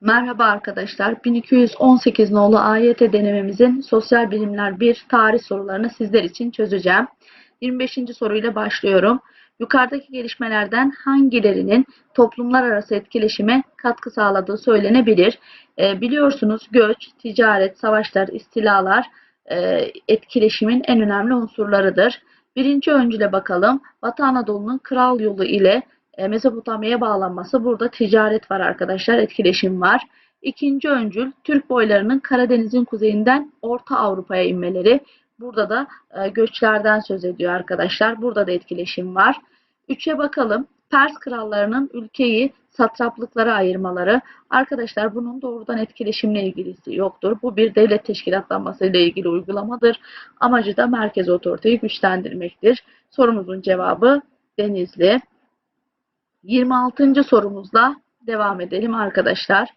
Merhaba arkadaşlar. 1218 nolu AYT denememizin Sosyal Bilimler 1 tarih sorularını sizler için çözeceğim. 25. soruyla başlıyorum. Yukarıdaki gelişmelerden hangilerinin toplumlar arası etkileşime katkı sağladığı söylenebilir? E, biliyorsunuz göç, ticaret, savaşlar, istilalar e, etkileşimin en önemli unsurlarıdır. Birinci öncüle bakalım. Batı Anadolu'nun kral yolu ile Mezopotamya'ya bağlanması. Burada ticaret var arkadaşlar, etkileşim var. İkinci öncül Türk boylarının Karadeniz'in kuzeyinden Orta Avrupa'ya inmeleri. Burada da e, göçlerden söz ediyor arkadaşlar. Burada da etkileşim var. Üçe bakalım. Pers krallarının ülkeyi satraplıklara ayırmaları. Arkadaşlar bunun doğrudan etkileşimle ilgisi yoktur. Bu bir devlet teşkilatlanması ile ilgili uygulamadır. Amacı da merkez otoriteyi güçlendirmektir. Sorumuzun cevabı Denizli. 26. sorumuzla devam edelim arkadaşlar.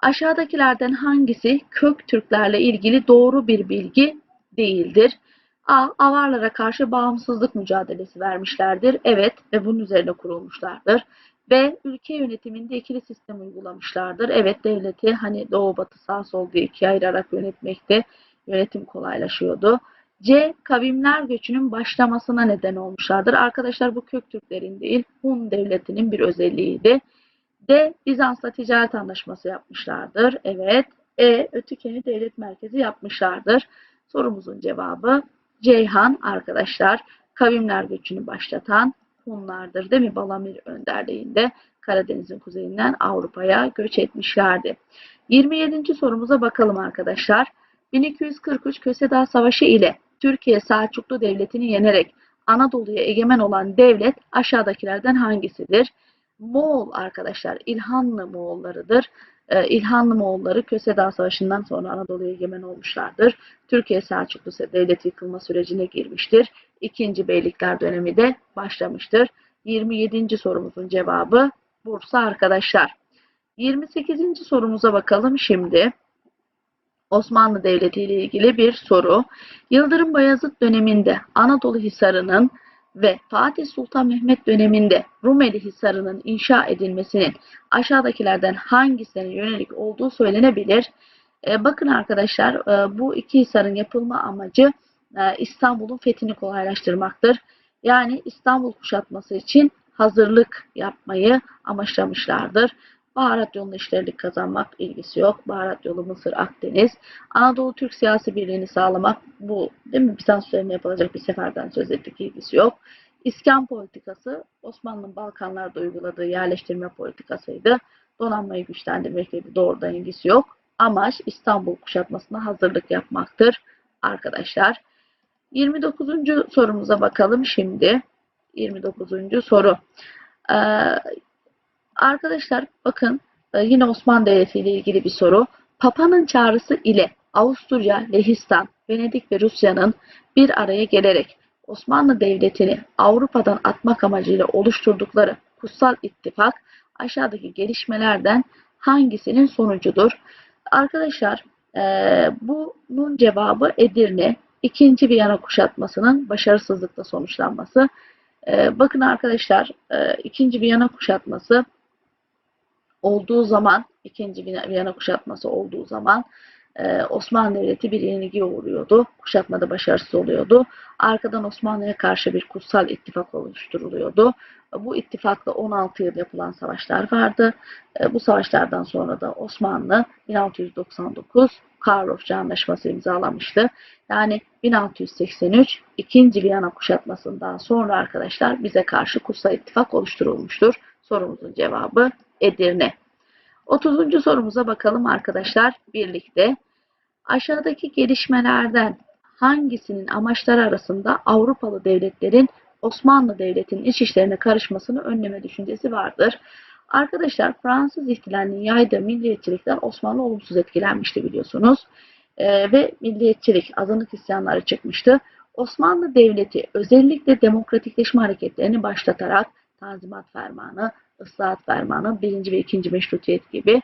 Aşağıdakilerden hangisi kök Türklerle ilgili doğru bir bilgi değildir? A. Avarlara karşı bağımsızlık mücadelesi vermişlerdir. Evet ve bunun üzerine kurulmuşlardır. B. Ülke yönetiminde ikili sistem uygulamışlardır. Evet devleti hani doğu batı sağ sol diye ikiye ayırarak yönetmekte yönetim kolaylaşıyordu. C. Kavimler göçünün başlamasına neden olmuşlardır. Arkadaşlar bu Köktürklerin değil Hun devletinin bir özelliğiydi. D. Bizans'la ticaret anlaşması yapmışlardır. Evet. E. Ötükeni devlet merkezi yapmışlardır. Sorumuzun cevabı Ceyhan arkadaşlar. Kavimler göçünü başlatan Hunlardır değil mi? Balamir önderliğinde Karadeniz'in kuzeyinden Avrupa'ya göç etmişlerdi. 27. sorumuza bakalım arkadaşlar. 1243 Köse Savaşı ile Türkiye Selçuklu Devleti'ni yenerek Anadolu'ya egemen olan devlet aşağıdakilerden hangisidir? Moğol arkadaşlar İlhanlı Moğollarıdır. Ee, İlhanlı Moğolları Köse Dağı Savaşı'ndan sonra Anadolu'ya egemen olmuşlardır. Türkiye Selçuklu devleti yıkılma sürecine girmiştir. İkinci Beylikler dönemi de başlamıştır. 27. sorumuzun cevabı Bursa arkadaşlar. 28. sorumuza bakalım şimdi. Osmanlı Devleti ile ilgili bir soru. Yıldırım Bayezid döneminde Anadolu Hisarı'nın ve Fatih Sultan Mehmet döneminde Rumeli Hisarı'nın inşa edilmesinin aşağıdakilerden hangisine yönelik olduğu söylenebilir. E, bakın arkadaşlar e, bu iki hisarın yapılma amacı e, İstanbul'un fethini kolaylaştırmaktır. Yani İstanbul kuşatması için hazırlık yapmayı amaçlamışlardır. Baharat yolunda işlerlik kazanmak ilgisi yok. Baharat yolu Mısır, Akdeniz. Anadolu Türk siyasi birliğini sağlamak bu değil mi? Bizans üzerine yapılacak bir seferden söz ettik ilgisi yok. İskan politikası Osmanlı'nın Balkanlarda uyguladığı yerleştirme politikasıydı. Donanmayı güçlendirmekle doğrudan ilgisi yok. Amaç İstanbul kuşatmasına hazırlık yapmaktır arkadaşlar. 29. sorumuza bakalım şimdi. 29. soru. Ee, Arkadaşlar bakın e, yine Osmanlı Devleti ile ilgili bir soru. Papa'nın çağrısı ile Avusturya, Lehistan, Venedik ve Rusya'nın bir araya gelerek Osmanlı Devleti'ni Avrupa'dan atmak amacıyla oluşturdukları kutsal ittifak aşağıdaki gelişmelerden hangisinin sonucudur? Arkadaşlar e, bunun cevabı Edirne. İkinci Viyana kuşatmasının başarısızlıkla sonuçlanması. E, bakın arkadaşlar e, ikinci Viyana kuşatması olduğu zaman, ikinci Viyana kuşatması olduğu zaman e, Osmanlı Devleti bir yenilgiye uğruyordu. Kuşatmada başarısız oluyordu. Arkadan Osmanlı'ya karşı bir kutsal ittifak oluşturuluyordu. Bu ittifakla 16 yıl yapılan savaşlar vardı. E, bu savaşlardan sonra da Osmanlı 1699 Karlofça Anlaşması imzalamıştı. Yani 1683 2. Viyana kuşatmasından sonra arkadaşlar bize karşı kutsal ittifak oluşturulmuştur. Sorumuzun cevabı Edirne. 30. sorumuza bakalım arkadaşlar birlikte. Aşağıdaki gelişmelerden hangisinin amaçları arasında Avrupalı devletlerin Osmanlı Devleti'nin iç işlerine karışmasını önleme düşüncesi vardır. Arkadaşlar Fransız ihtilalinin yaydığı milliyetçilikten Osmanlı olumsuz etkilenmişti biliyorsunuz. Ee, ve milliyetçilik, azınlık isyanları çıkmıştı. Osmanlı Devleti özellikle demokratikleşme hareketlerini başlatarak Tanzimat Fermanı, ıslahat fermanı, birinci ve ikinci meşrutiyet gibi.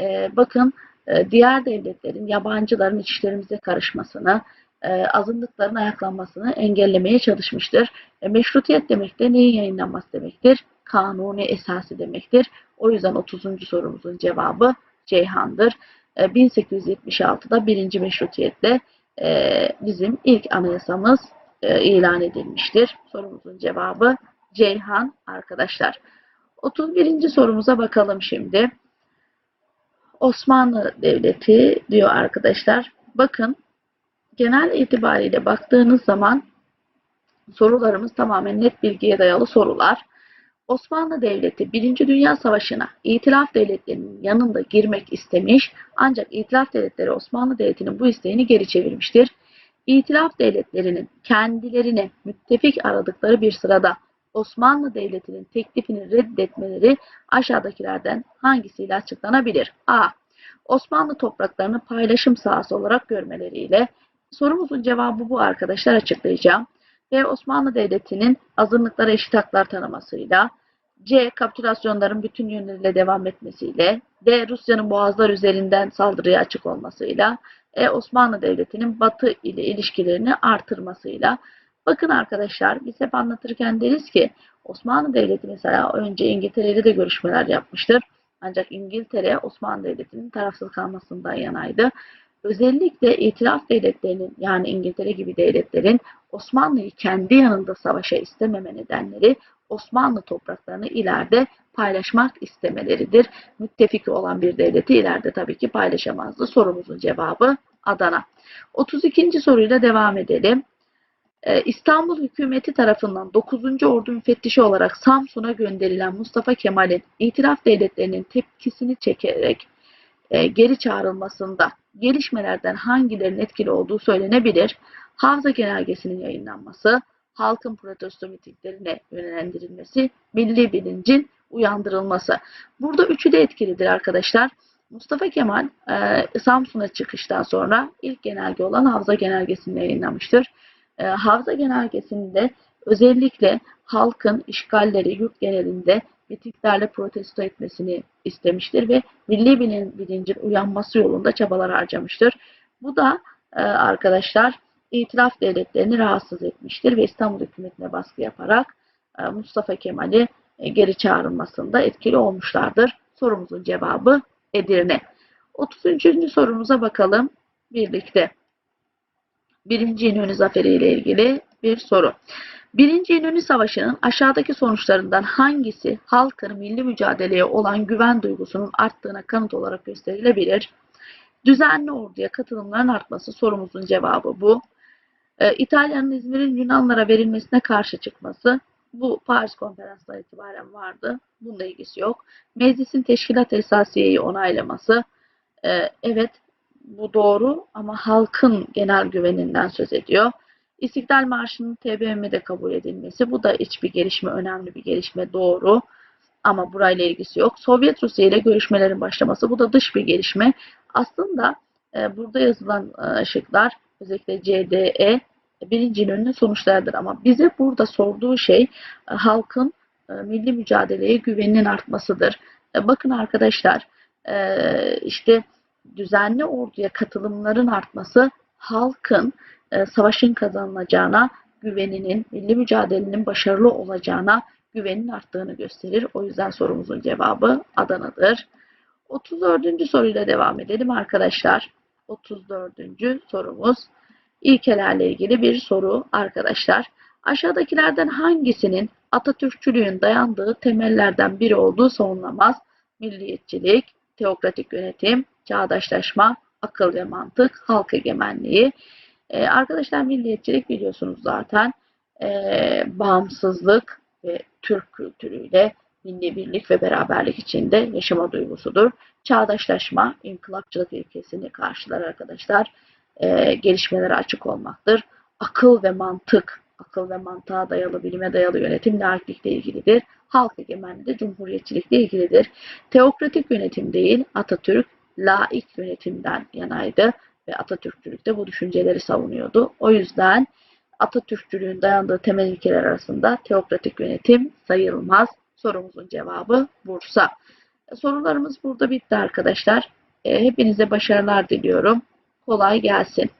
E, bakın e, diğer devletlerin, yabancıların içişlerimize karışmasını, e, azınlıkların ayaklanmasını engellemeye çalışmıştır. E, meşrutiyet demek de neyin yayınlanması demektir? kanuni esası demektir. O yüzden 30. sorumuzun cevabı Ceyhan'dır. E, 1876'da birinci meşrutiyetle e, bizim ilk anayasamız e, ilan edilmiştir. Sorumuzun cevabı Ceyhan arkadaşlar. 31. sorumuza bakalım şimdi. Osmanlı Devleti diyor arkadaşlar. Bakın genel itibariyle baktığınız zaman sorularımız tamamen net bilgiye dayalı sorular. Osmanlı Devleti 1. Dünya Savaşı'na İtilaf devletlerinin yanında girmek istemiş ancak İtilaf devletleri Osmanlı Devleti'nin bu isteğini geri çevirmiştir. İtilaf devletlerinin kendilerine müttefik aradıkları bir sırada Osmanlı Devleti'nin teklifini reddetmeleri aşağıdakilerden hangisiyle açıklanabilir? A. Osmanlı topraklarını paylaşım sahası olarak görmeleriyle. Sorumuzun cevabı bu arkadaşlar açıklayacağım. B. Osmanlı Devleti'nin azınlıklara eşit haklar tanımasıyla. C. Kapitülasyonların bütün yönleriyle devam etmesiyle. D. Rusya'nın boğazlar üzerinden saldırıya açık olmasıyla. E. Osmanlı Devleti'nin Batı ile ilişkilerini artırmasıyla. Bakın arkadaşlar biz hep anlatırken deriz ki Osmanlı Devleti mesela önce İngiltere ile de görüşmeler yapmıştır. Ancak İngiltere Osmanlı Devleti'nin tarafsız kalmasından yanaydı. Özellikle itiraf devletlerinin yani İngiltere gibi devletlerin Osmanlı'yı kendi yanında savaşa istememe nedenleri Osmanlı topraklarını ileride paylaşmak istemeleridir. Müttefiki olan bir devleti ileride tabii ki paylaşamazdı. Sorumuzun cevabı Adana. 32. soruyla devam edelim. Ee, İstanbul hükümeti tarafından 9. Ordu müfettişi olarak Samsun'a gönderilen Mustafa Kemal'in itiraf devletlerinin tepkisini çekerek e, geri çağrılmasında gelişmelerden hangilerinin etkili olduğu söylenebilir. Havza genelgesinin yayınlanması, halkın protesto mitinglerine yönlendirilmesi, milli bilincin uyandırılması. Burada üçü de etkilidir arkadaşlar. Mustafa Kemal e, Samsun'a çıkıştan sonra ilk genelge olan Havza genelgesini yayınlamıştır. E, Havza genelgesinde özellikle halkın işgalleri yurt genelinde mitinglerle protesto etmesini istemiştir ve milli bilincin uyanması yolunda çabalar harcamıştır. Bu da e, arkadaşlar itiraf devletlerini rahatsız etmiştir ve İstanbul hükümetine baskı yaparak e, Mustafa Kemal'i e, geri çağrılmasında etkili olmuşlardır. Sorumuzun cevabı Edirne. 33. sorumuza bakalım birlikte. Birinci İnönü Zaferi ile ilgili bir soru. Birinci İnönü Savaşı'nın aşağıdaki sonuçlarından hangisi halkın milli mücadeleye olan güven duygusunun arttığına kanıt olarak gösterilebilir? Düzenli orduya katılımların artması sorumuzun cevabı bu. Ee, İtalya'nın İzmir'in Yunanlara verilmesine karşı çıkması bu Paris Konferansı'na itibaren vardı. Bununla ilgisi yok. Meclisin teşkilat esasiyeyi onaylaması. Ee, evet bu doğru ama halkın genel güveninden söz ediyor. İstiklal Marşı'nın TBMM'de kabul edilmesi. Bu da iç bir gelişme, önemli bir gelişme doğru. Ama burayla ilgisi yok. Sovyet Rusya ile görüşmelerin başlaması. Bu da dış bir gelişme. Aslında e, burada yazılan e, şıklar özellikle CDE birinci İnönü'nün sonuçlarıdır. Ama bize burada sorduğu şey e, halkın e, milli mücadeleye güveninin artmasıdır. E, bakın arkadaşlar e, işte düzenli orduya katılımların artması halkın e, savaşın kazanılacağına, güveninin, milli mücadelenin başarılı olacağına güvenin arttığını gösterir. O yüzden sorumuzun cevabı Adana'dır. 34. soruyla devam edelim arkadaşlar. 34. sorumuz ilkelerle ilgili bir soru arkadaşlar. Aşağıdakilerden hangisinin Atatürkçülüğün dayandığı temellerden biri olduğu savunulamaz? Milliyetçilik, teokratik yönetim, çağdaşlaşma, akıl ve mantık, halk egemenliği. Ee, arkadaşlar milliyetçilik biliyorsunuz zaten e, bağımsızlık ve Türk kültürüyle milli birlik ve beraberlik içinde yaşama duygusudur. Çağdaşlaşma, inkılapçılık ilkesini karşılar arkadaşlar. E, gelişmelere açık olmaktır. Akıl ve mantık, akıl ve mantığa dayalı, bilime dayalı yönetim laiklikle ilgilidir. Halk egemenliği de cumhuriyetçilikle ilgilidir. Teokratik yönetim değil, Atatürk laik yönetimden yanaydı ve Atatürkçülük de bu düşünceleri savunuyordu. O yüzden Atatürkçülüğün dayandığı temel ilkeler arasında teokratik yönetim sayılmaz. Sorumuzun cevabı Bursa. Sorularımız burada bitti arkadaşlar. Hepinize başarılar diliyorum. Kolay gelsin.